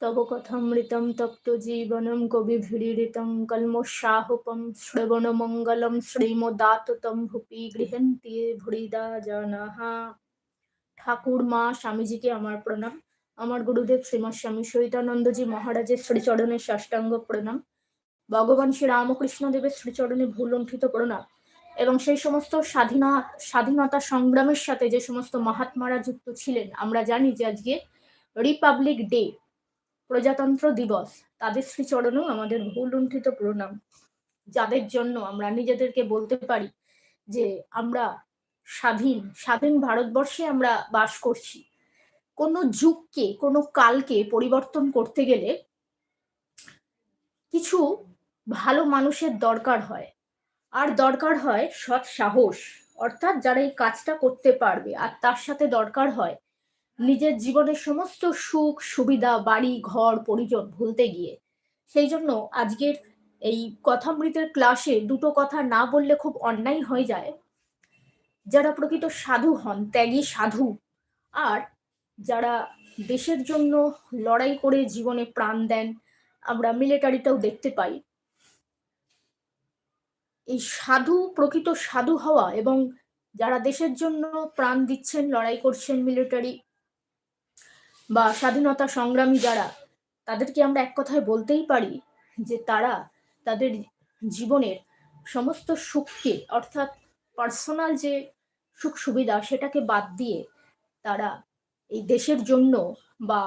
তব কথামৃতম তপ্ত জীবনম কবিভিড়িতং কলমোৎসাহুপম শ্রবণমঙ্গলম শ্রীমদাততম ভূপি গৃহন্তি ভুরিদা জানাহা। ঠাকুর মা স্বামীজিকে আমার প্রণাম। আমার গুরুদেব শ্রীমৎ স্বামী সহিতানন্দজি মহারাজের শ্রীচরণের সাষ্টাঙ্গ প্রণাম। ভগবান শ্রী রামকৃষ্ণ দেবের শ্রীচরণে ভুলুণ্ঠিত প্রণাম এবং সেই সমস্ত স্বাধীনতা স্বাধীনতা সংগ্রামের সাথে যে সমস্ত মহাত্মারা যুক্ত ছিলেন, আমরা জানি যে আজকে রিপাবলিক ডে প্রজাতন্ত্র দিবস, তাদের শ্রীচরণেও আমাদের ভুলুণ্ঠিত প্রণাম। যাদের জন্য আমরা নিজেদেরকে বলতে পারি যে আমরা স্বাধীন স্বাধীন ভারতবর্ষে আমরা বাস করছি। কোনো যুগকে, কোনো কালকে পরিবর্তন করতে গেলে কিছু ভালো মানুষের দরকার হয়। আর দরকার হয় সৎ সাহস, অর্থাৎ যারা এই কাজটা করতে পারবে, আর তার সাথে দরকার হয় নিজের জীবনের সমস্ত সুখ, সুবিধা, বাড়ি, ঘর, পরিজন ভুলতে গিয়ে। সেই জন্য আজকের এই কথামৃতের ক্লাসে দুটো কথা না বললে খুব অন্যায় হয়ে যায়। যারা প্রকৃত সাধু হন, ত্যাগী সাধু, আর যারা দেশের জন্য লড়াই করে জীবনে প্রাণ দেন, আমরা মিলিটারিটাও দেখতে পাই। এই সাধু, প্রকৃত সাধু হওয়া এবং যারা দেশের জন্য প্রাণ দিচ্ছেন, লড়াই করছেন মিলিটারি বা স্বাধীনতা সংগ্রামী যারা, তাদেরকে আমরা এক কথায় বলতেই পারি যে তারা তাদের জীবনের সমস্ত সুখকে, অর্থাৎ পার্সোনাল যে সুখ সুবিধা সেটাকে বাদ দিয়ে তারা এই দেশের জন্য বা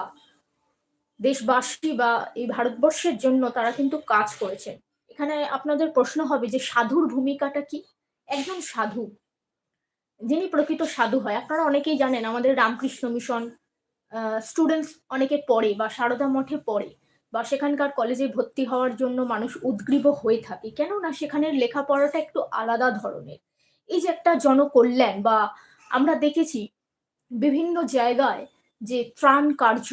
দেশবাসী বা এই ভারতবর্ষের জন্য তারা কিন্তু কাজ করেছেন। এখানে আপনাদের প্রশ্ন হবে যে সাধুর ভূমিকাটা কি? একজন সাধু, যিনি প্রকৃত সাধু হয়, আপনারা অনেকেই জানেন আমাদের রামকৃষ্ণ মিশন স্টুডেন্টস অনেকে পড়ে বা সারদা মঠে পড়ে বা সেখানকার কলেজে ভর্তি হওয়ার জন্য মানুষ উদ্গ্রীব হয়ে থাকে। কেননা সেখানের লেখাপড়াটা একটু আলাদা ধরনের। এই যে একটা জনকল্যাণ বা আমরা দেখেছি বিভিন্ন জায়গায় যে ত্রাণ কার্য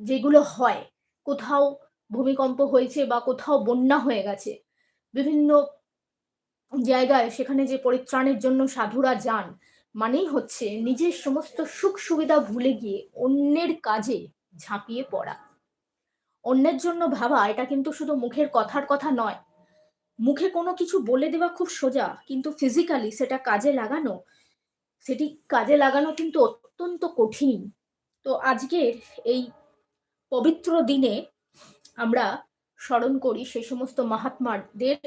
যেগুলো হয়, কোথাও ভূমিকম্প হয়েছে বা কোথাও বন্যা হয়ে গেছে, বিভিন্ন জায়গায় সেখানে যে পরিত্রাণের জন্য সাধুরা যান মানেই হচ্ছে নিজের সমস্ত সুখ সুবিধা ভুলে গিয়ে অন্যের কাজে ঝাঁপিয়ে পড়া। অন্যের জন্য ভাবা, এটা কিন্তু শুধু মুখের কথার কথা নয়। মুখে কোনো কিছু বলে দেওয়া খুব সোজা, কিন্তু ফিজিক্যালি সেটা কাজে লাগানো, সেটি কাজে লাগানো কিন্তু অত্যন্ত কঠিন। তো আজকের এই পবিত্র দিনে আমরা স্মরণ করি সেই সমস্ত মহাত্মাদের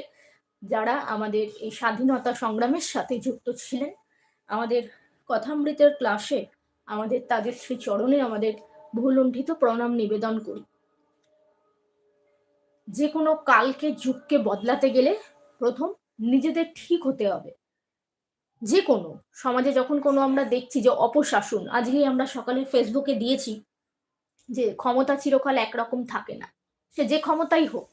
যারা আমাদের এই স্বাধীনতা সংগ্রামের সাথে যুক্ত ছিলেন। আমাদের কথামৃতের ক্লাসে আমাদের তাদের শ্রীচরণে আমাদের ভুলুণ্ঠিত প্রণাম নিবেদন করি। যে কোনো কালকে যুগকে বদলাতে গেলে প্রথম নিজেদের ঠিক হতে হবে। যে কোনো, সমাজে যখন কোনো আমরা দেখছি যে অপশাসন আজকেই আমরা সকালে ফেসবুকে দিয়েছি যে ক্ষমতা চিরকাল একরকম থাকে না। সে যে ক্ষমতাই হোক,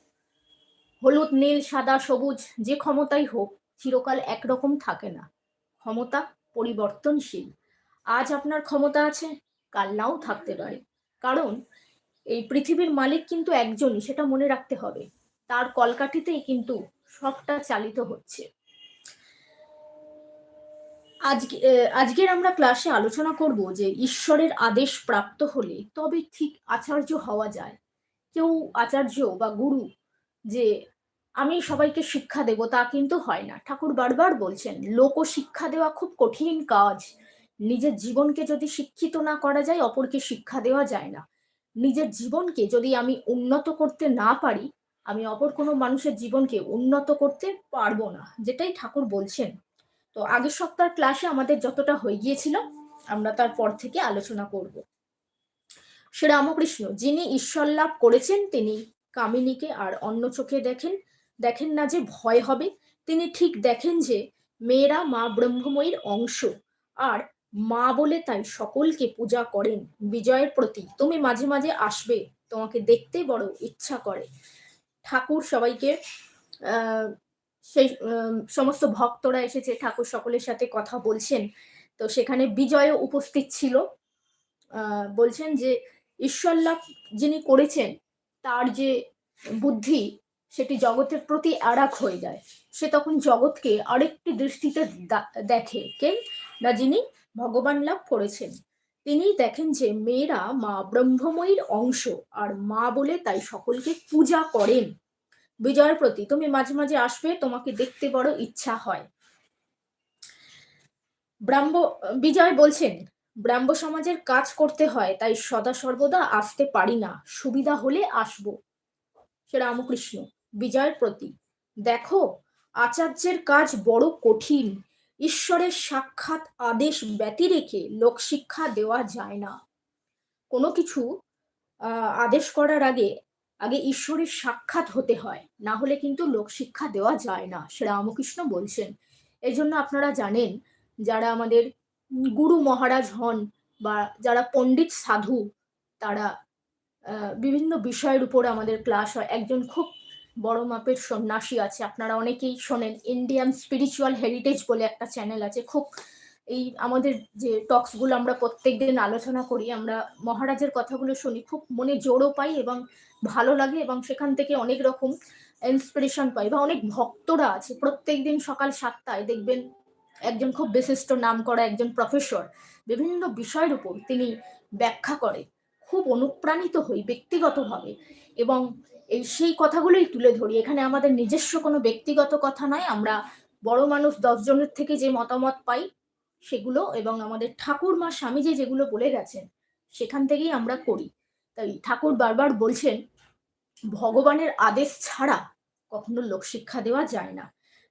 হলুদ, নীল, সাদা, সবুজ, যে ক্ষমতাই হোক, চিরকাল একরকম থাকে না। ক্ষমতা পরিবর্তনশীল। আজ আপনার ক্ষমতা আছে, কাল নাও থাকতে পারে। কারণ, এই পৃথিবীর মালিক কিন্তু একজনই, সেটা মনে রাখতে হবে। তার কলকাঠিতেই কিন্তু সবটা চালিত হচ্ছে। আজকে আজকের আমরা ক্লাসে আলোচনা করব যে, ঈশ্বরের আদেশ প্রাপ্ত হলে তবে ঠিক আচার্য হওয়া যায়। কেউ আচার্য বা গুরু যে আমি সবাইকে শিক্ষা দেব, তা কিন্তু হয় না। ঠাকুর বারবার বলছেন লোক শিক্ষা দেওয়া খুব কঠিন কাজ। নিজের জীবনকে যদি শিক্ষিত না করা যায়, অপরকে শিক্ষা দেওয়া যায় না। নিজের জীবনকে যদি আমি উন্নত করতে না পারি, আমি অপর কোনো মানুষের জীবনকে উন্নত করতে পারব না, যেটাই ঠাকুর বলছেন। তো আগের সপ্তাহ ক্লাসে আমাদের যতটা হয়ে গিয়েছিল, আমরা তারপর থেকে আলোচনা করব। শ্রী রামকৃষ্ণ যিনি ঈশ্বর লাভ করেছেন, তিনি কামিনীকে আর অন্য চোখে দেখেন দেখেন না যে ভয় হবে। তিনি ঠিক দেখেন যে মেয়েরা মা ব্রহ্মময়ীর অংশ। আর মা বলে তাই সকলকে পূজা করেন। বিজয়ের প্রতি তুমি মাঝে মাঝে আসবে, তোমাকে দেখতে বড় ইচ্ছা করে। ঠাকুর সবাইকে সেই সমস্ত ভক্তরা এসেছে। ঠাকুর সকলের সাথে কথা বলছেন। তো সেখানে বিজয়ও উপস্থিত ছিল। বলছেন যে ঈশ্বর লাভ যিনি করেছেন, তার যে বুদ্ধি সেটি জগতের প্রতি আরাক হয়ে যায়। সে তখন জগৎকে আরেকটি দৃষ্টিতে দেখে। কে? না, যিনি ভগবান লাভ করেছেন। তিনি দেখেন যে মেয়েরা মা ব্রহ্মময়ীর অংশ, আর মা বলে তাই সকলকে পূজা করেন। বিজয়ের প্রতি, তুমি মাঝে মাঝে আসবে, তোমাকে দেখতে বড় ইচ্ছা হয়। ব্রাহ্ম, বিজয় বলছেন, ব্রাহ্ম সমাজের কাজ করতে হয়, তাই সদা সর্বদা আসতে পারি না। সুবিধা হলে আসব। সে রামকৃষ্ণ। বিজয়ের প্রতি। দেখো, আচার্যের কাজ বড় কঠিন। ঈশ্বরের সাক্ষাৎ আদেশ ব্যতি রেখে লোকশিক্ষা দেওয়া যায় না। কোনো কিছু আদেশ করার আগে আগে ঈশ্বরের সাক্ষাৎ হতে হয়। না হলে কিন্তু লোকশিক্ষা দেওয়া যায় না, সে রামকৃষ্ণ বলছেন। এই জন্য আপনারা জানেন, যারা আমাদের গুরু মহারাজ হন বা যারা পণ্ডিত সাধু, তারা বিভিন্ন বিষয়ের উপর আমাদের ক্লাস হয়। একজন খুব বড় মাপের সন্ন্যাসী আছে। আপনারা অনেকেই শোনেন ইন্ডিয়ান স্পিরিচুয়াল হেরিটেজ বলে একটা চ্যানেল আছে। খুব এই আমাদের যে টক্সগুলো আমরা প্রত্যেক দিন আলোচনা করি, আমরা মহারাজের কথাগুলো শুনি, খুব মনে জোরও পাই এবং ভালো লাগে এবং সেখান থেকে অনেক রকম ইন্সপিরেশন পাই বা অনেক ভক্তরা আছে। প্রত্যেক দিন সকাল সাতটায় দেখবেন একজন খুব বিশিষ্ট নাম করা একজন প্রফেসর বিভিন্ন বিষয়ের উপর তিনি ব্যাখ্যা করে। খুব অনুপ্রাণিত হই ব্যক্তিগতভাবে এবং এই সেই কথাগুলোই তুলে ধরি। এখানে আমাদের নিজস্ব কোনো ব্যক্তিগত কথা নয়। আমরা বড় মানুষ দশজনের থেকে যে মতামত পাই সেগুলো এবং আমাদের ঠাকুর মা স্বামীজি যেগুলো বলে গেছেন, সেখান থেকেই আমরা করি। তাই ঠাকুর বারবার বলছেন, ভগবানের আদেশ ছাড়া কখনো লোকশিক্ষা দেওয়া যায় না।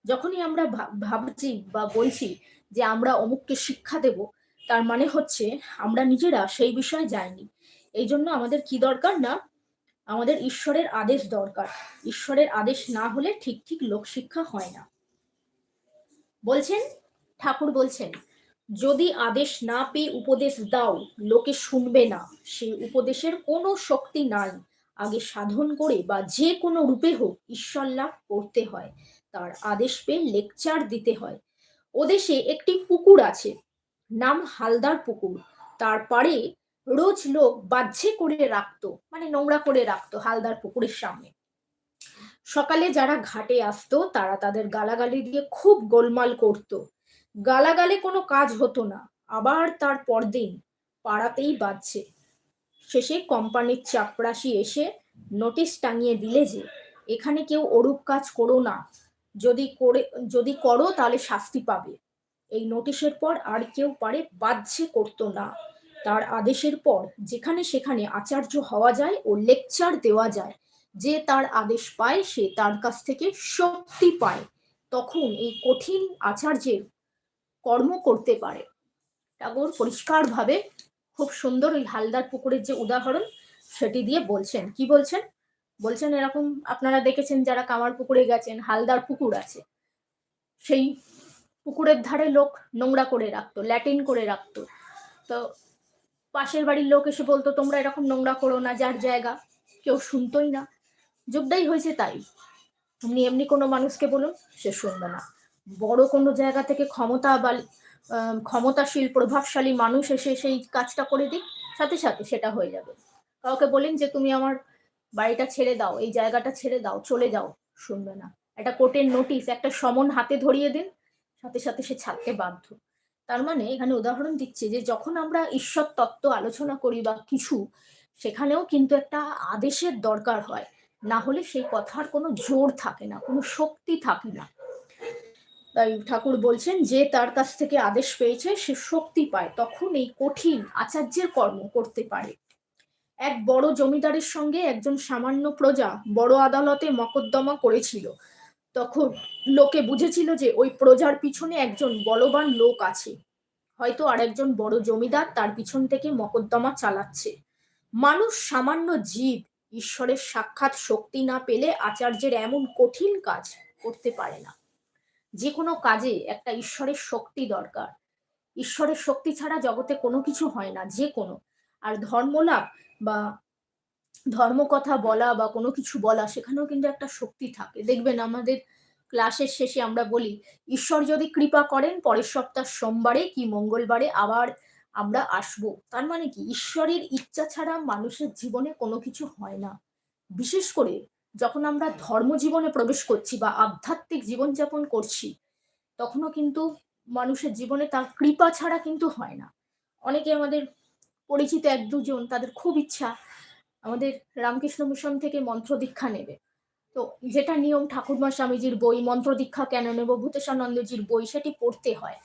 যখনই আমরা ভাবছি বা বলছি যে আমরা অমুককে শিক্ষা দেব, তার মানে হচ্ছে আমরা নিজেরা সেই বিষয়ে যাইনি। এই জন্য আমাদের কি দরকার না আমাদের ঈশ্বরের আদেশ দরকার। ঈশ্বরের আদেশ না হলে ঠিক ঠিক লোকশিক্ষা হয় না। বলছেন? ঠাকুর বলছেন, যদি আদেশ না পেয়ে উপদেশ দাও, লোকে শুনবে না। সেই উপদেশের কোনো শক্তি নাই। আগে সাধন করে বা যে কোনো রূপে হোক ঈশ্বর লাভ করতে হয়। তার আদেশ পেয়ে লেকচার দিতে হয়। ওদেশে একটি পুকুর আছে। নাম হালদার পুকুর। তার পারে রোজ লোক বাহ্যে করে রাখতো মানে নোংরা করে রাখতো হালদার পুকুরের সামনে। সকালে যারা ঘাটে আসতো, তারা তাদের গালাগালি দিয়ে খুব গোলমাল করত। গালাগালে কোনো কাজ হতো না, আবার তার পরদিন পাড়াতেই বাজছে। শেষে কোম্পানির চাপরাশি এসে নোটিশ টাঙিয়ে দিলে যে, এখানে কেউ অরূপ কাজ করো না। যদি করে, যদি করো তাহলে শাস্তি পাবে। এই নোটিশের পর আর কেউ পারে বাহ্যে করতো না। তার আদেশের পর যেখানে সেখানে আচার্য হওয়া যায় ও লেকচার দেওয়া যায়। যে তার আদেশ পায়, সে তার কাছ থেকে শক্তি পায়। তখন এই কঠিন আচার্যের কর্ম করতে পারে। টাগোর পরিষ্কারভাবে খুব সুন্দর ওই হালদার পুকুরের যে উদাহরণ, সেটি দিয়ে বলছেন। কি বলছেন? বলছেন এরকম আপনারা দেখেছেন যারা কামার পুকুরে গেছেন, হালদার পুকুর আছে। সেই পুকুরের ধারে লোক নোংরা করে রাখতো, ল্যাটিন করে রাখতো। তো পাশের বাড়ির লোক এসে বলতো, তোমরা এরকম নোংরা করো না, যার জায়গা কেউ শুনতোই না। যুগটাই হয়েছে তাই। এমনি এমনি কোনো মানুষকে বলুন, সে শুনবে না। বড় কোনো জায়গা থেকে ক্ষমতা বা ক্ষমতাশীল, প্রভাবশালী মানুষ এসে সেই কাজটা করে দিক, সাথে সাথে সেটা হয়ে যাবে। কাউকে বলেন যে, তুমি আমার বাড়িটা ছেড়ে দাও, এই জায়গাটা ছেড়ে দাও, চলে যাও। শুনবে না। একটা কোর্টের নোটিশ, একটা সমন হাতে ধরিয়ে দিন, সাথে সাথে সে ছাড়তে বাধ্য। তার মানে এখানে উদাহরণ দিচ্ছে যে যখন আমরা ঈশ্বর তত্ত্ব আলোচনা করি বা কিছু, সেখানেও কিন্তু একটা আদেশের দরকার হয়। না হলে সেই কথার কোনো জোর থাকে না, কোনো শক্তি থাকে না। তাই ঠাকুর বলছেন যে তার কাছ থেকে আদেশ পেয়েছে, সে শক্তি পায়। তখন এই কঠিন আচার্যের কর্ম করতে পারে। এক বড় জমিদারের সঙ্গে একজন সামান্য প্রজা বড় আদালতে মকদ্দমা করেছিল। তখন লোকে বুঝেছিল যে ওই প্রজার পিছনে একজন বলবান লোক আছে। হয়তো আরেকজন বড় জমিদার তার পিছন থেকে মকদ্দমা চালাচ্ছে। মানুষ সামান্য জীব, ঈশ্বরের সাক্ষাৎ শক্তি না পেলে আচার্যের এমন কঠিন কাজ করতে পারে না। যে কোনো কাজে একটা ঈশ্বরের শক্তি দরকার। ঈশ্বরের শক্তি ছাড়া জগতে কোনো কিছু হয় না, যে কোনো। আর ধর্মলাভ বা ধর্ম কথা বলা বা কোনো কিছু বলা, সেখানেও কিন্তু একটা শক্তি থাকে। দেখবেন আমাদের ক্লাসের শেষে আমরা বলি, ঈশ্বর যদি কৃপা করেন, পরের সপ্তাহ সোমবারে কি মঙ্গলবারে আবার আমরা আসব। তার মানে কি? ঈশ্বরের ইচ্ছা ছাড়া মানুষের জীবনে কোনো কিছু হয় না। বিশেষ করে যখন আমরা ধর্ম জীবনে প্রবেশ করছি বা আধ্যাত্মিক জীবনযাপন করছি, তখনও কিন্তু মানুষের জীবনে তার কৃপা ছাড়া কিন্তু হয় না। অনেকে আমাদের পরিচিত এক দুজন, তাদের খুব ইচ্ছা আমাদের রামকৃষ্ণ মিশন থেকে মন্ত্র দীক্ষা নেবে। তো যেটা নিয়ম ঠাকুরমা স্বামীজির বই, মন্ত্র দীক্ষা কেন নেব? ভূতেশানন্দজির বই সেটি পড়তে হয়।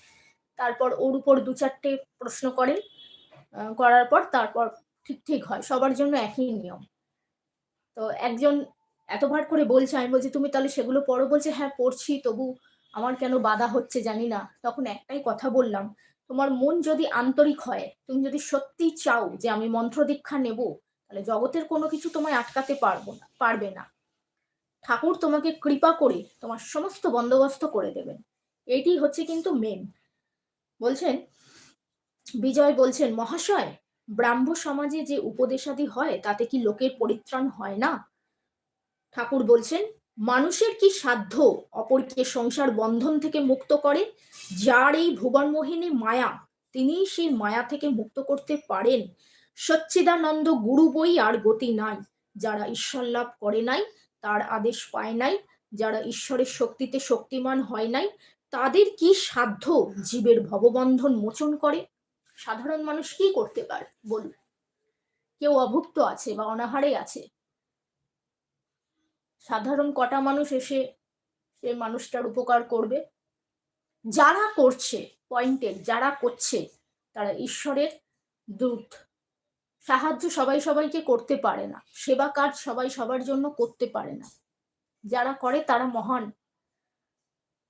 তারপর ওর উপর দু চারটে প্রশ্ন করেন করার পর তারপর ঠিক ঠিক হয়, সবার জন্য একই নিয়ম। তো একজন এতবার করে বলছে, আমি বলছি, তুমি তাহলে সেগুলো পড়ো? বলছে হ্যাঁ পড়ছি, তবু আমার কেন বাধা হচ্ছে জানি না। তখন একটাই কথা বললাম, তোমার মন যদি আন্তরিক হয়, তুমি যদি সত্যি চাও যে আমি মন্ত্র দীক্ষা নেব তাহলে জগতের কোনো কিছু তোমায় আটকাতে পারব না, পারবে না। ঠাকুর তোমাকে কৃপা করে তোমার সমস্ত বন্দোবস্ত করে দেবেন। এটি হচ্ছে কিন্তু মেন বলছেন, বিজয় বলছেন, মহাশয়, ব্রাহ্ম সমাজে যে উপদেশাদি হয়, তাতে কি লোকের পরিত্রাণ হয় না? ঠাকুর বলছেন, মানুষের কি সাধ্য অপরকে সংসার বন্ধন থেকে মুক্ত করে? যার এই ভুবন মোহিনী মায়া তিনি সেই মায়া থেকে মুক্ত করতে পারেন। সচ্চিদানন্দ গুরু বই আর গতি নাই। যারা ঈশ্বর লাভ করে নাই, তার আদেশ পায় নাই। যারা ঈশ্বরের শক্তিতে শক্তিমান হয় নাই, তাদের কি সাধ্য জীবের ভববন্ধন মোচন করে? সাধারণ মানুষ কি করতে পারে? বলুন। কেউ অভুক্ত আছে বা অনাহারে আছে। সাধারণ কটা মানুষ এসে সে মানুষটার উপকার করবে? যারা করছে পয়েন্টেড যারা করছে, তারা ঈশ্বরের দূত। সাহায্য সবাই সবাইকে করতে পারে না। সেবা কাজ সবাই সবার জন্য করতে পারে না। যারা করে তারা মহান।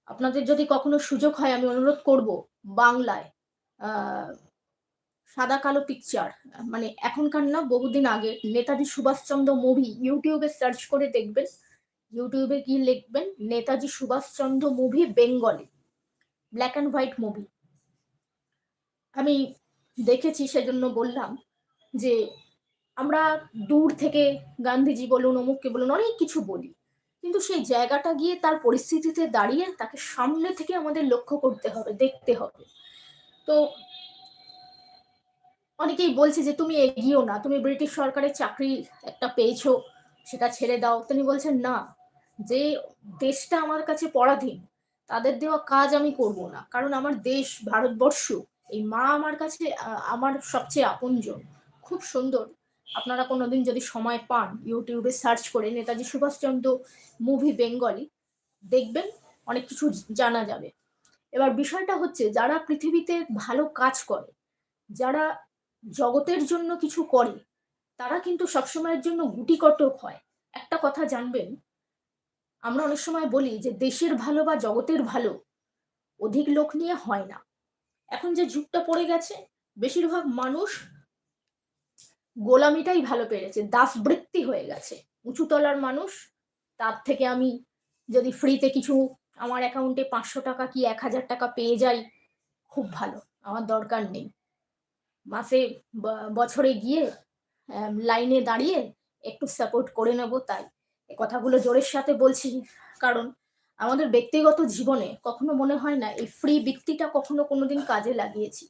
আপনাদের যদি কখনো সুযোগ হয়, আমি অনুরোধ করব বাংলায় সাদা কালো পিকচার মানে এখনকার না, বহুদিন আগে নেতাজি সুভাষচন্দ্র মুভি, ইউটিউবে সার্চ করে দেখবেন। ইউটিউবে কি লিখবেন, Netaji Subhashchandra movie, Bengali black and white movie আমি দেখেছি, সেজন্য বললাম। যে আমরা দূর থেকে গান্ধীজি বলুন, অমুককে বলুন, অনেক কিছু বলি। কিন্তু সেই জায়গাটা গিয়ে তার পরিস্থিতিতে দাঁড়িয়ে তাকে সামনে থেকে আমাদের লক্ষ্য করতে হবে, দেখতে হবে। তো অনেকেই বলছে যে, তুমি এগিয়েও না, তুমি ব্রিটিশ সরকারের চাকরি একটা পেয়েছ, সেটা ছেড়ে দাও। তিনি বলছেন, না, যে দেশটা আমার কাছে পরাধীন, তাদের দেওয়া কাজ আমি করব না। কারণ আমার দেশ, ভারতবর্ষ, এই মা আমার কাছে আমার সবচেয়ে আপনজন। খুব সুন্দর। আপনারা কোনোদিন যদি সময় পান ইউটিউবে সার্চ করে নেতাজি সুভাষচন্দ্র মুভি বেঙ্গলি দেখবেন অনেক কিছু জানা যাবে। এবার বিষয়টা হচ্ছে, যারা পৃথিবীতে ভালো কাজ করে, যারা জগতের জন্য কিছু করে, তারা কিন্তু সবসময়ের জন্য গুটিকটক হয়। একটা কথা জানবেন, আমরা অনেক সময় বলি যে, দেশের ভালো বা জগতের ভালো অধিক লোক নিয়ে হয় না। এখন যে যুগটা পড়ে গেছে, বেশিরভাগ মানুষ গোলামিটাই ভালো পেরেছে, দাসবৃত্তি হয়ে গেছে। উঁচুতলার মানুষ, তার থেকে আমি যদি ফ্রিতে কিছু, আমার অ্যাকাউন্টে পাঁচশো টাকা কি এক হাজার টাকা পেয়ে যাই, খুব ভালো, আমার দরকার নেই। মাসে বছরে গিয়ে লাইনে দাঁড়িয়ে একটু সাপোর্ট করে নেব তাই। এ কথাগুলো জোরের সাথে বলছি, কারণ আমাদের ব্যক্তিগত জীবনে কখনো মনে হয় না, এই ফ্রি বৃত্তিটা কখনো কোনোদিন কাজে লাগিয়েছি।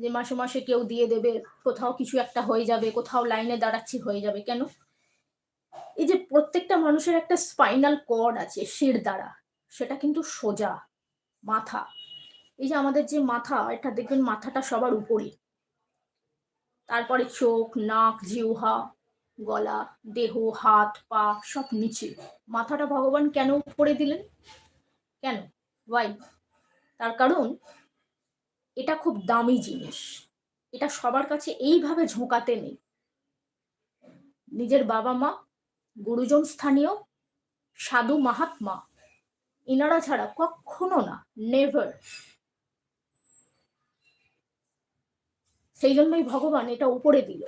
যে মাসে মাসে কেউ দিয়ে দেবে, কোথাও কিছু একটা হয়ে যাবে, কোথাও লাইনে দাঁড়াচ্ছি হয়ে যাবে, কেন? এই যে প্রত্যেকটা মানুষের একটা স্পাইনাল কর্ড আছে, শির দ্বারা, সেটা কিন্তু সোজা, মাথা। এই যে আমাদের যে মাথা, এটা দেখবেন মাথাটা সবার উপরে। তারপরে চোখ, নাক, জিহ্বা, গলা, দেহ, হাত, পা, সব নিচে। মাথাটা ভগবান কেন উপরে দিলেন? কেন? ওয়াই তার কারণ এটা খুব দামি জিনিস। এটা সবার কাছে এইভাবে ঝোঁকাতে নেই। নিজের বাবা মা, গুরুজন স্থানীয়, সাধু মাহাত্মা, ইনারা ছাড়া কখনো না নেভার সেই জন্যই ভগবান এটা উপরে দিল।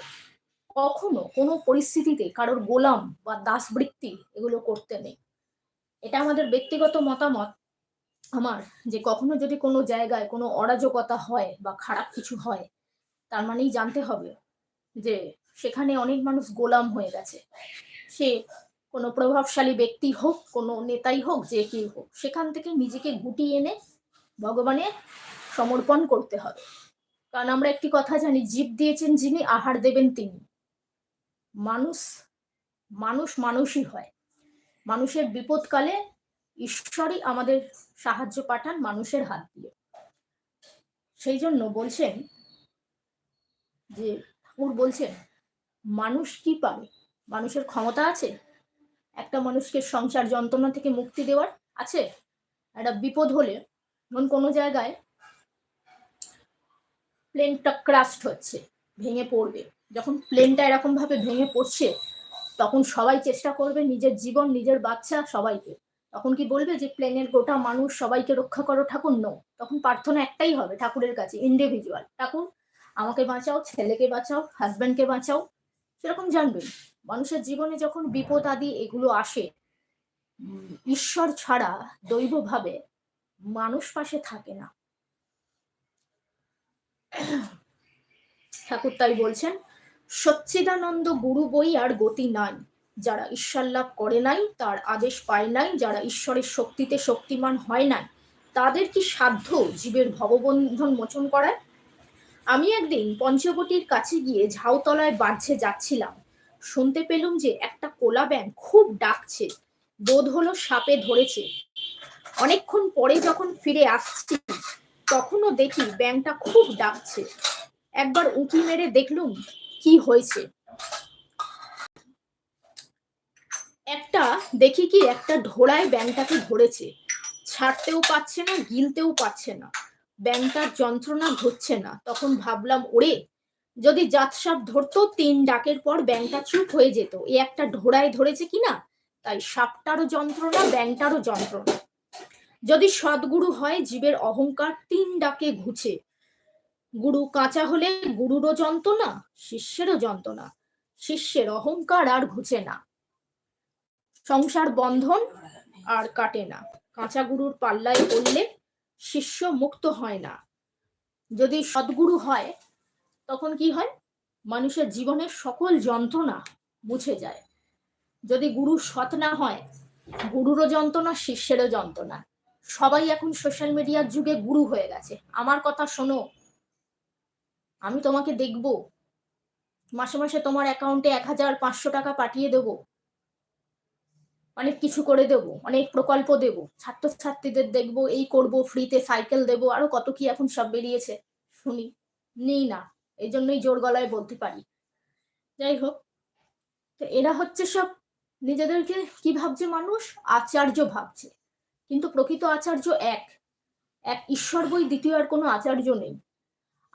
কখনো কোনো পরিস্থিতিতে কারোর গোলাম বা দাসবৃত্তি এগুলো করতে নেই। এটা আমাদের ব্যক্তিগত মতামত আমার যে কখনো যদি কোনো জায়গায় কোনো অরাজকতা হয় বা খারাপ কিছু হয়, তার মানেই জানতে হবে যে সেখানে অনেক মানুষ গোলাম হয়ে গেছে। সে কোনো প্রভাবশালী ব্যক্তি হোক, কোনো নেতাই হোক, যে কেউ হোক, সেখান থেকে নিজেকে গুটিয়ে এনে ভগবানের সমর্পণ করতে হবে। কারণ আমরা একটি কথা জানি, জীব দিয়েছেন যিনি, আহার দেবেন তিনি। মানুষ মানুষ মানুষই হয়। মানুষের বিপদকালে ঈশ্বরই আমাদের সাহায্য পাঠান মানুষের হাত দিয়ে। সেই জন্য বলছেন যে, ঠাকুর বলছেন, মানুষ কি পারে? মানুষের ক্ষমতা আছে? একটা মানুষকে সংসার যন্ত্রণা থেকে মুক্তি দেওয়ার আছে? একটা বিপদ হলে ধরুন কোনো জায়গায় প্লেনটা ক্রাস্ট হচ্ছে, ভেঙে পড়বে। যখন প্লেনটা এরকম ভাবে ভেঙে পড়ছে, তখন সবাই চেষ্টা করবে নিজের জীবন, নিজের বাচ্চা সবাইকে। তখন কি বলবে যে প্লেনের গোটা মানুষ সবাইকে রক্ষা করো? ঠাকুর নো তখন প্রার্থনা একটাই হবে ঠাকুরের কাছে ইন্ডিভিজুয়াল ঠাকুর, আমাকে বাঁচাও, ছেলেকে বাঁচাও হাজব্যান্ডকে বাঁচাও। সেরকম জানবেন। মানুষের জীবনে যখন বিপদ আদি এগুলো আসে ঈশ্বর ছাড়া দৈবভাবে মানুষ পাশে থাকে না। ঠাকুর তাই বলছেন, সচ্চিদানন্দ গুরু বই আর গতি নাই। যারা ঈশ্বর লাভ করে নাই, তার আদেশ পায় নাই, যারা ঈশ্বরের শক্তিতে শক্তিমান হয় নাই, তাদের কি সাধ্য জীবের ভববন্ধন মোচন করায় আমি একদিন পঞ্চবটির কাছে গিয়ে ঝাউতলায় বাঁধছে যাচ্ছিলাম। শুনতে পেলুম যে একটা কোলা ব্যাং খুব ডাকছে, বোধ হলো সাপে ধরেছে। অনেকক্ষণ পরে যখন ফিরে আসছি, তখনও দেখি ব্যাংটা খুব ডাকছে। একবার উঁকি মেরে দেখলুম, কি হয়েছে? একটা দেখি কি একটা ঢোড়ায় ব্যাংটাকে ধরেছে। ছাড়তেও পাচ্ছে না, গিলতেও পাচ্ছে না। ব্যাংটার যন্ত্রণা ঘুরছে না। তখন ভাবলাম, ওরে, যদি জাতসাপ ধরতো, তিন ডাকের পর ব্যাংটা চুপ হয়ে যেত। এ একটা ঢোড়ায় ধরেছে কিনা? তাই সাপটারও যন্ত্রণা ব্যাংটারও যন্ত্রণা। যদি সদ্গুরু হয়, জীবের অহংকার তিন ডাকে ঘুছে গুরু কাঁচা হলে গুরুরও যন্ত্রণা, শিষ্যেরও যন্ত্রণা। শিষ্যের অহংকার আর ঘুচে না। সংসার বন্ধন আর কাটে না। কাঁচা গুরুর পাল্লায় পড়লে শিষ্য মুক্ত হয় না। যদি সদ্গুরু হয়, তখন কি হয়? মানুষের জীবনের সকল যন্ত্রণা মুছে যায়। যদি গুরু সৎ না হয়, গুরুরও যন্ত্রণা, শিষ্যেরও যন্ত্রণা। সবাই এখন সোশ্যাল মিডিয়ার যুগে গুরু হয়ে গেছে। আমার কথা শোনো। আমি তোমাকে দেখব। মাসে মাসে তোমার অ্যাকাউন্টে এক হাজার পাঁচশো টাকা পাঠিয়ে দেব। অনেক কিছু করে দেব, অনেক প্রকল্প দেব, ছাত্রছাত্রীদের দেখব, এই করব ফ্রিতে সাইকেল দেব, আরও কত কি এখন সব বেরিয়েছে, শুনি, নেই না, এই জন্যই জোর গলায় বলতে পারি। যাই হোক, তো এরা হচ্ছে সব নিজেদেরকে কি ভাবছে মানুষ? আচার্য ভাবছে, কিন্তু প্রকৃত আচার্য এক এক ঈশ্বর বই দ্বিতীয় আর কোনো আচার্য নেই।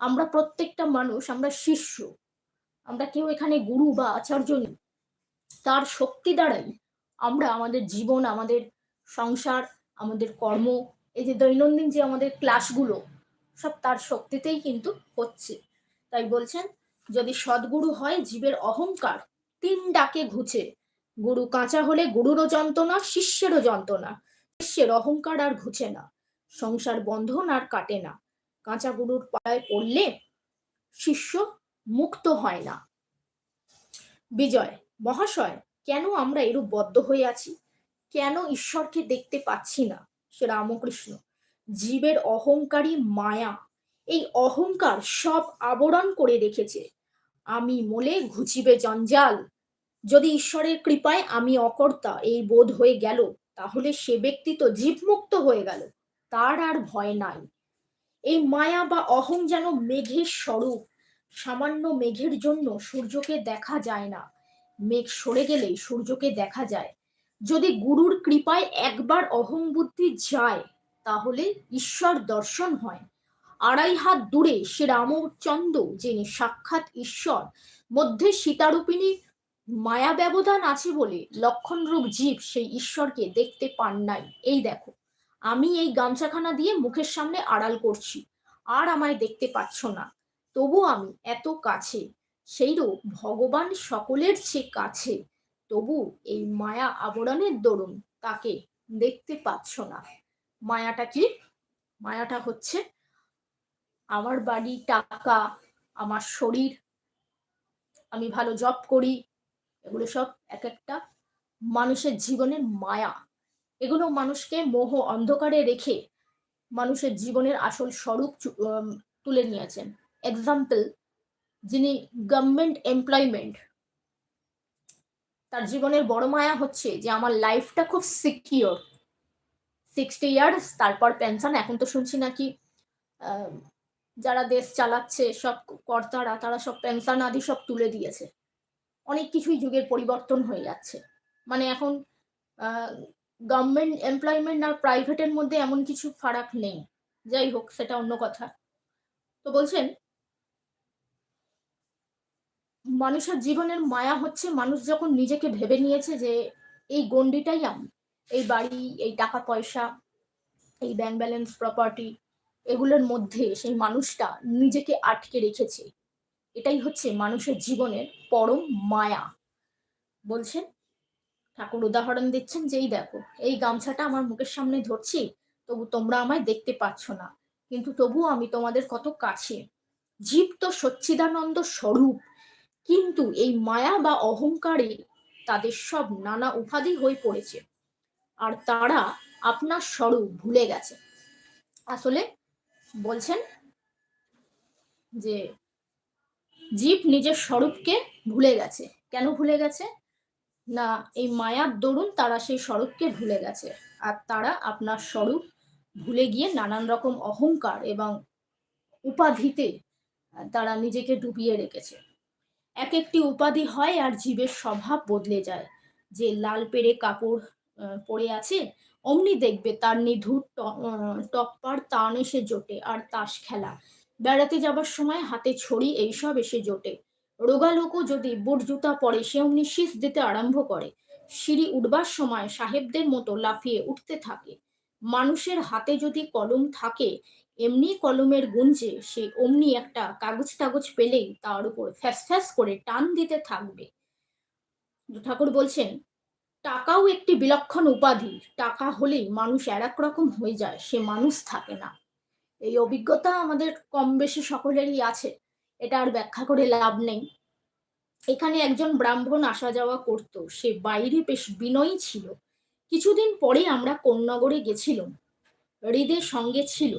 আমরা প্রত্যেকটা মানুষ, আমরা শিষ্য, আমরা কেউ এখানে গুরু বা আচার্য নেই, তার শক্তি দ্বারাই আমরা আমাদের জীবন, আমাদের সংসার, আমাদের কর্ম, এই যে দৈনন্দিন যে আমাদের ক্লাসগুলো, সব তার শক্তিতেই কিন্তু হচ্ছে। তাই বলছেন, যদি সদ্গুরু হয় জীবের অহংকার, তিন ডাকে ঘুচে। গুরু কাঁচা হলে গুরুরও যন্ত্রণা, শিষ্যেরও যন্ত্রণা। শিষ্যের অহংকার আর ঘুচে না, সংসার বন্ধন আর কাটে না। কাঁচা গুরুর পায়ে পড়লে শিষ্য মুক্ত হয় না। বিজয়, মহাশয় কেন আমরা এরূপ বদ্ধ হয়ে আছি? কেন ঈশ্বরকে দেখতে পাচ্ছি না? সে রামকৃষ্ণ। জীবের অহংকারী মায়া। এই অহংকার সব আবরণ করে রেখেছে। আমি মোলে ঘুচিবে জঞ্জাল। যদি ঈশ্বরের কৃপায় আমি অকর্তা, এই বোধ হয়ে গেল, তাহলে সে ব্যক্তি তো জীবমুক্ত হয়ে গেল। তার আর ভয় নাই। এই মায়া বা অহং যেন মেঘের স্বরূপ, সামান্য মেঘের জন্য সূর্যকে দেখা যায় না। মেঘ সরে গেলেই সূর্যকে দেখা যায়। যদি গুরুর কৃপায় একবার অহং বুদ্ধি যায়, তাহলে ঈশ্বর দর্শন হয়। আড়াই হাত দূরে সে রামচন্দ্র যিনি সাক্ষাৎ ঈশ্বর, মধ্যে সীতারূপিণী মায়া ব্যবধান আছে বলে লক্ষণরূপ জীব সেই ঈশ্বরকে দেখতে পান নাই। এই দেখো, আমি এই গামছাখানা দিয়ে মুখের সামনে আড়াল করছি, আর আমায় দেখতে পাচ্ছ না। তবু আমি এত কাছে সেইরূপ ভগবান সকলের চেয়ে কাছে। তবু এই মায়া আবরণের দরুন তাকে দেখতে পাচ্ছ না। মায়াটা কি? মায়াটা হচ্ছে আমার বাড়ি, টাকা, আমার শরীর, আমি ভালো জব করি, এগুলো সব এক একটা মানুষের জীবনের মায়া। এগুলো মানুষকে মোহ অন্ধকারে রেখে মানুষের জীবনের আসল স্বরূপ তুলে নিয়েছেন। এক্সাম্পল যিনি গভর্নমেন্ট এমপ্লয়মেন্ট তার জীবনের বড় মায়া হচ্ছে যে আমার লাইফটা খুব সিকিওর সিক্সটি ইয়ার্স তারপর পেনশন এখন তো শুনছি নাকি যারা দেশ চালাচ্ছে, সব কর্তারা, তারা সব পেনশন আদি সব তুলে দিয়েছে। অনেক কিছুই যুগের পরিবর্তন হয়ে যাচ্ছে। মানে এখন গভর্নমেন্ট এমপ্লয়মেন্ট আর প্রাইভেটের মধ্যে এমন কিছু ফারাক নেই। যাই হোক, সেটা অন্য কথা। তো বলছেন মানুষের জীবনের মায়া হচ্ছে মানুষ যখন নিজেকে ভেবে নিয়েছে যে এই গণ্ডিটাই আমি, এই বাড়ি, এই টাকা পয়সা, এই ব্যাংক ব্যালেন্স প্রপার্টি এগুলোর মধ্যে সেই মানুষটা নিজেকে আটকে রেখেছে। এটাই হচ্ছে মানুষের জীবনের পরম মায়া। বলছেন? ঠাকুর উদাহরণ দিচ্ছেন যে, এই দেখো, এই গামছাটা আমার মুখের সামনে ধরছি, তবু তোমরা আমায় দেখতে পাচ্ছ না। কিন্তু তবু আমি তোমাদের কত কাছে। জীব তো সচ্চিদানন্দ স্বরূপ কিন্তু এই মায়া বা অহংকারে তাদের সব নানা উপাধি হয়ে পড়েছে। আর তারা আপনার স্বরূপ ভুলে গেছে। আসলে বলছেন যে জীব নিজের স্বরূপকে ভুলে গেছে। কেন ভুলে গেছে? না, এই মায়ার দরুন তারা সেই স্বরূপকে ভুলে গেছে। আর তারা আপনার স্বরূপ ভুলে গিয়ে নানান রকম অহংকার এবং উপাধিতে তারা নিজেকে ডুবিয়ে রেখেছে। এক একটি উপাধি হয় আর জীবের স্বভাব বদলে যায়। যে লাল পেড়ে কাপড় পরে আছে, অমনি দেখবে তার নিধুর টপ্পার তান এসে জোটে আর তাস খেলা। বেড়াতে যাবার সময় হাতে ছড়ি এইসব এসে জোটে। রোগালোকও যদি বুট জুতা পরে সে অমনি শীষ দিতে আরম্ভ করে। সিঁড়ি উঠবার সময় সাহেবদের মতো লাফিয়ে উঠতে থাকে। মানুষের হাতে যদি কলম থাকে এমনি কলমের গুঞ্জে সে অমনি একটা কাগজ টাগজ পেলেই তার উপর ফ্যাস ফ্যাস করে টান দিতে থাকবে। ঠাকুর বলছেন, টাকাও একটি বিলক্ষণ উপাধি। টাকা হলেই মানুষ আর এক রকম হয়ে যায়, সে মানুষ থাকে না। এই অভিজ্ঞতা আমাদের কম বেশি সকলেরই আছে, এটা আর ব্যাখ্যা করে লাভ নেই। এখানে একজন ব্রাহ্মণ আসা যাওয়া করত, সে বাইরে বেশ বিনয়ী ছিল। কিছুদিন পরে আমরা কোন্নগরে গেছিলাম। হৃদের সঙ্গে ছিল।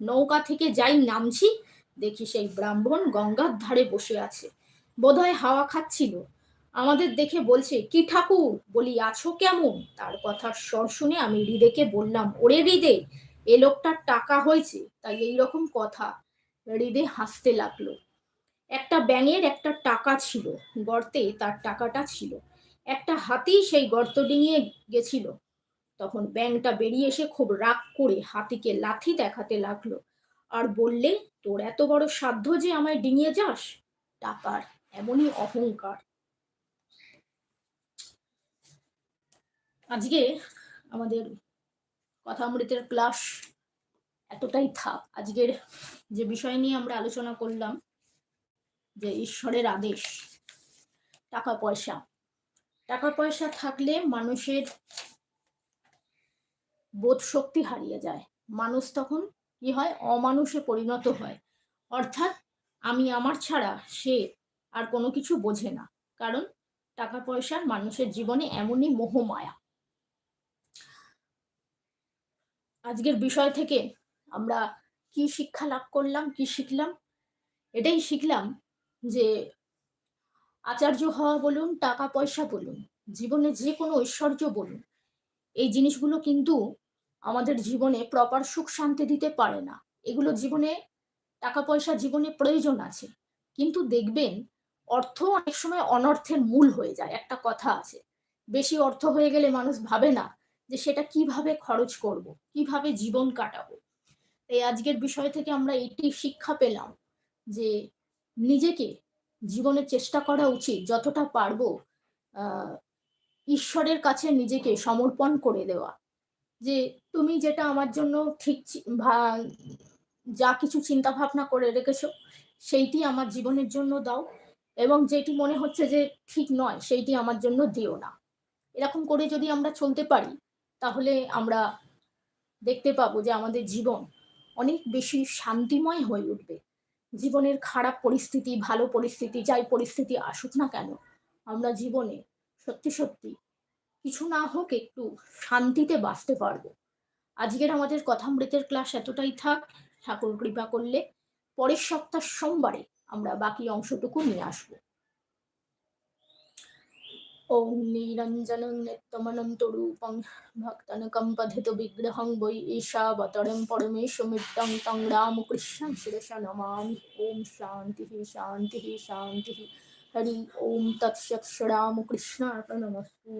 নৌকা থেকে যাই নামছি, দেখি সেই ব্রাহ্মণ গঙ্গার ধারে বসে আছে। বোধহয় হাওয়া খাচ্ছিল। আমাদের দেখে বলছে, কি ঠাকুর বলি আছো কেমন? তার কথার স্বর শুনে আমি হৃদেকে বললাম, ওরে হৃদে এ লোকটার টাকা হয়েছে, তাই এই রকম কথা। হৃদে হাসতে লাগল। একটা ব্যাঙের একটা টাকা ছিল, গর্তে তার টাকাটা ছিল। একটা হাতি সেই গর্ত ডিঙিয়ে গেছিল। তখন ব্যাংটা বেরিয়ে এসে খুব রাগ করে হাতিকে লাথি দেখাতে লাগল। আর বললে, তোর এত বড় সাধ্য যে আমায় ডিঙিয়ে যাস? টাকার এমনই অহংকার। আজকে আমাদের কথামৃতের ক্লাস এতটাই থাক। আজকের যে বিষয় নিয়ে আমরা আলোচনা করলাম, যে ঈশ্বরের আদেশ, টাকা পয়সা। টাকা পয়সা থাকলে মানুষের বোধ শক্তি হারিয়ে যায়। মানুষ তখন কি হয়? অমানুষে পরিণত হয়। অর্থাৎ আমি আমার ছাড়া সে আর কোনো কিছু বোঝে না। কারণ টাকা পয়সার মানুষের জীবনে এমনই মোহমায়া। আজকের বিষয় থেকে আমরা কি শিক্ষা লাভ করলাম, কি শিখলাম? এটাই শিখলাম যে আচার্য হওয়া বলুন, টাকা পয়সা বলুন, জীবনে যে কোনো ঐশ্বর্য বলুন, এই জিনিসগুলো কিন্তু আমাদের জীবনে প্রপার সুখ শান্তি দিতে পারে না। এগুলো জীবনে টাকা পয়সা জীবনে প্রয়োজন আছে। কিন্তু দেখবেন, অর্থ অনেক সময় অনর্থের মূল হয়ে যায়। একটা কথা আছে, বেশি অর্থ হয়ে গেলে মানুষ ভাবে না যে সেটা কীভাবে খরচ করব, কীভাবে জীবন কাটাবো। এই আজকের বিষয় থেকে আমরা এটি শিক্ষা পেলাম যে নিজেকে জীবনে চেষ্টা করা উচিত। যতটা পারব ঈশ্বরের কাছে নিজেকে সমর্পণ করে দেওয়া। যে তুমি যেটা আমার জন্য ঠিক যা কিছু চিন্তা ভাবনা করে রেখেছো, সেইটি আমার জীবনের জন্য দাও। এবং যেটি মনে হচ্ছে যে ঠিক নয়, সেইটি আমার জন্য দিও না। এরকম করে যদি আমরা চলতে পারি, তাহলে আমরা দেখতে পাবো যে আমাদের জীবন অনেক বেশি শান্তিময় হয়ে উঠবে। জীবনের খারাপ পরিস্থিতি, ভালো পরিস্থিতি, যাই পরিস্থিতি আসুক না কেন, আমরা জীবনে সত্যি সত্যি কিছু না হোক একটু শান্তিতে বাঁচতে পারব। আজকের আমাদের কথামৃতের ক্লাস এতটাই থাক ঠাকুর কৃপা করলে পরের সপ্তাহ সোমবারে আমরা বাকি অংশটুকু নিয়ে আসবো ॐ नीरञ्जनं नित्यमनन्तरूपं भक्तनकम्पथितविग्रहं वै ईशावतरं परमेशमिद्धं तं रामकृष्णं शिरसा नमामि ॐ शान्तिः शान्तिः शान्तिः हरि ॐ तत्सत् श्रीरामकृष्णार्पणमस्तु